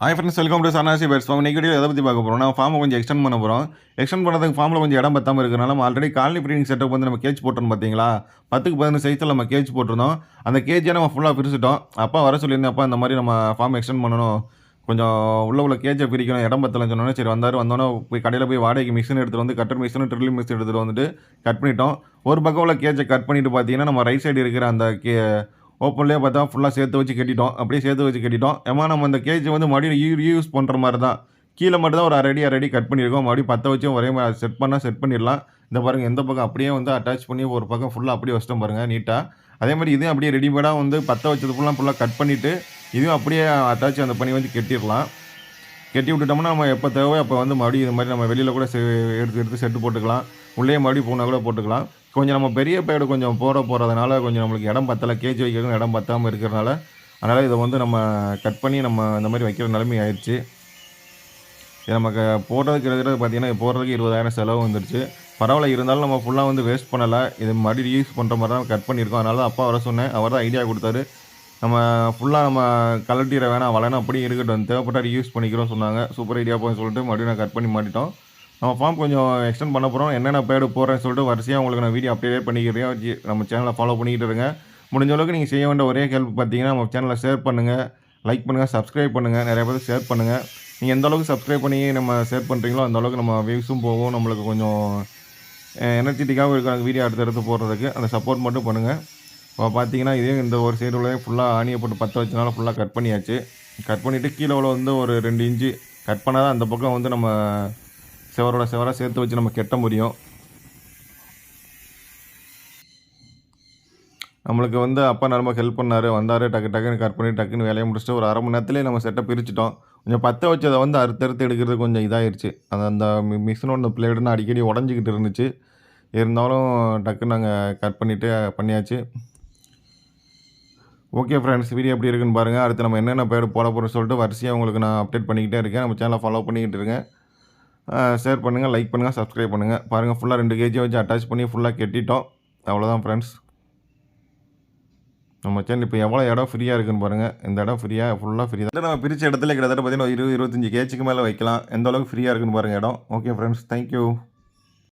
Hi friends welcome to சனாசி pets farm இன்னைக்கு எதை பற்றி பார்க்க போகிறோம் நான் ஃபார்மை கொஞ்சம் எக்ஸ்டெண்ட் பண்ண போகிறோம் எக்ஸ்டெண்ட் பண்ணுறதுக்கு ஃபார்மில் கொஞ்சம் இடம் பத்தாமல் இருக்கிறனால நம்ம ஆல்ரெடி காலனி ப்ரீடிங் செட்டப் வந்து நம்ம கேஜ் போட்டோம் பார்த்தீங்களா? பத்துக்கு பதினஞ்சு சைஸில் நம்ம கேஜ் போட்டிருந்தோம். அந்த கேஜை நம்ம ஃபுல்லாக பிரிச்சுட்டோம். அப்பா வர சொல்லியிருந்தேன் அப்பா இந்த மாதிரி நம்ம ஃபார்ம் எக்ஸ்டெண்ட் பண்ணணும். கொஞ்சம் உள்ள உள்ள கேஜை பிரிக்கணும் இடம் பத்தலன்னு சொன்னோன்னே சரி வந்தார். வந்தோன்னே போய் கடையில் போய் வாடகைக்கு மிஷின் எடுத்துகிட்டு வந்து கட்டர் மிஷின் ட்ரில் மிஷின் எடுத்துகிட்டு வந்துட்டு கட் பண்ணிட்டோம். ஒரு பக்கம் உள்ள கேஜை கட் பண்ணிவிட்டு பார்த்தீங்கன்னா நம்ம ரைட் சைடு இருக்கிற அந்த கே ஓப்பன்லேயே பார்த்தா ஃபுல்லாக சேர்த்து வச்சு கட்டிட்டோம். அப்படியே சேர்த்து வச்சு கட்டிட்டோம். ஏமா நம்ம அந்த கேஜ் வந்து மறுபடியும் யூ யூஸ் பண்ணுற மாதிரி தான் கீழே மட்டும் தான் ஒரு அரை அரை அடி கட் பண்ணியிருக்கோம். மறுபடியும் பற்ற வச்சும் ஒரே மாதிரி செட் பண்ணால் செட் பண்ணிடலாம். இந்த பாருங்கள் எந்த பக்கம் அப்படியே வந்து அட்டாச் பண்ணி ஒரு பக்கம் ஃபுல்லாக அப்படியே வச்சிட்டோம் பாருங்கள் நீட்டாக அதே மாதிரி இதையும் அப்படியே ரெடிமேடாக வந்து பற்ற வச்சது ஃபுல்லாக ஃபுல்லாக கட் பண்ணிவிட்டு இதுவும் அப்படியே அட்டாச் அந்த பண்ணி வந்து கட்டிடலாம். கட்டி விட்டுட்டோம்னா நம்ம எப்போ தேவை அப்போ வந்து மறுபடியும் இது மாதிரி நம்ம வெளியில் கூட செ எடுத்து எடுத்து செட்டு போட்டுக்கலாம். உள்ளே மறுபடியும் போனால் கூட போட்டுக்கலாம். கொஞ்சம் நம்ம பெரிய பேடு கொஞ்சம் போட போகிறதுனால கொஞ்சம் நம்மளுக்கு இடம் பத்தலை. கேஜி வைக்கிறதுக்கு இடம் பத்தாமல் இருக்கிறனால அதனால் இதை வந்து நம்ம கட் பண்ணி நம்ம இந்த மாதிரி வைக்கிற நிலைமை ஆயிடுச்சு. இது நமக்கு போடுறதுக்கு இருக்கிறது பார்த்தீங்கன்னா போடுறதுக்கு இருபதாயிரம் செலவு வந்துருச்சு. பரவாயில்ல இருந்தாலும் நம்ம ஃபுல்லாக வந்து வேஸ்ட் பண்ணலை. இது மறுபடியும் யூஸ் பண்ணுற மாதிரி தான் கட் பண்ணியிருக்கோம். அதனால தான் அப்பா வர சொன்னேன். அவர் தான் ஐடியா கொடுத்தாரு. நம்ம ஃபுல்லாக நம்ம கலட்டிட வேணாம். வளனா அப்படியே இருக்கட்டும். தேவைப்பட்டால் யூஸ் பண்ணிக்கிறோம் சொன்னாங்க. சூப்பர் ஐடியா போய் சொல்லிட்டு மறுபடியும் நான் கட் பண்ணி மாட்டிட்டோம். நம்ம ஃபார்ம் கொஞ்சம் எக்ஸ்டெண்ட் பண்ண போகிறோம் என்னென்ன பேடு போடுறேன்னு சொல்லிட்டு வரிசையாக உங்களுக்கு நான் வீடியோ அப்டேட் பண்ணிக்கிறேன். வச்சு நம்ம சேனலை ஃபாலோ பண்ணிக்கிட்டு இருங்க. முடிஞ்ச அளவுக்கு நீங்கள் செய்ய வேண்டிய ஒரே ஹெல்ப் பார்த்தீங்கன்னா நம்ம சேனலை ஷேர் பண்ணுங்கள் லைக் பண்ணுங்கள் சப்ஸ்கிரைப் பண்ணுங்கள் நிறைய பேர் ஷேர் பண்ணுங்கள் நீங்கள் எந்த அளவுக்கு சப்ஸ்கிரைப் பண்ணி நம்ம ஷேர் பண்ணுறீங்களோ அந்த அளவுக்கு நம்ம வியூஸும் போகும். நம்மளுக்கு கொஞ்சம் எனர்ஜெட்டிக்காகவும் இருக்கும். வீடியோ அடுத்து எடுத்து போடுறதுக்கு. அந்த சப்போர்ட் மட்டும் பண்ணுங்கள் இப்போ பார்த்தீங்கன்னா இதே இந்த ஒரு சைடு உள்ள ஃபுல்லாக ஆணியை போட்டு பற்ற வச்சனால ஃபுல்லாக கட் பண்ணியாச்சு. கட் பண்ணிவிட்டு கீழே உள்ள வந்து ஒரு ரெண்டு இன்ச்சு கட் பண்ணால் தான் அந்த பக்கம் வந்து நம்ம செவரோட செவராக சேர்த்து வச்சு நம்ம கெட்ட முடியும். நம்மளுக்கு வந்து அப்பா நம்ம ஹெல்ப் பண்ணார். வந்தார் டக்கு டக்குன்னு கட் பண்ணி டக்குன்னு வேலையை முடிச்சுட்டு ஒரு அரை மணி நேரத்துலேயே நம்ம செட்டை பிரிச்சுட்டோம். கொஞ்சம் பற்ற வச்சதை வந்து அறுத்தறுத்து எடுக்கிறது கொஞ்சம் இதாகிடுச்சு அந்த அந்த மிஷினோட அந்த பிளேடுன்னு அடிக்கடி உடஞ்சிக்கிட்டு இருந்துச்சு. இருந்தாலும் டக்குன்னு நாங்கள் கட் பண்ணிவிட்டு பண்ணியாச்சு. ஓகே ஃப்ரெண்ட்ஸ் வீடியோ எப்படி இருக்குன்னு பாருங்கள் அடுத்து நம்ம என்னென்ன பேர் போட போகிறோம்னு சொல்லிட்டு வரிசையாக உங்களுக்கு நான் அப்டேட் பண்ணிக்கிட்டே இருக்கேன். நம்ம சேனலை ஃபாலோ பண்ணிக்கிட்டு இருக்கேன் ஷேர் பண்ணுங்கள் லைக் பண்ணுங்கள் சப்ஸ்கிரைப் பண்ணுங்கள் பாருங்கள் ஃபுல்லாக ரெண்டு கேஜி வச்சு அட்டாச் பண்ணி ஃபுல்லாக கெட்டிட்டோம். அவ்வளோதான் ஃப்ரெண்ட்ஸ் நம்ம சேனல் இப்போ எவ்வளோ இடம் ஃப்ரீயாக இருக்குன்னு பாருங்கள் இந்த இடம் ஃப்ரீயாக ஃபுல்லாக ஃப்ரீ தான். நம்ம பிரித்த இடத்துல கிட்டத்தட்ட பார்த்தீங்கன்னா இருபது இருபத்தஞ்சி கேஜிக்கு மேலே வைக்கலாம். எந்த அளவுக்கு ஃப்ரீயாக இருக்குன்னு பாருங்கள் இடம். Okay friends thank you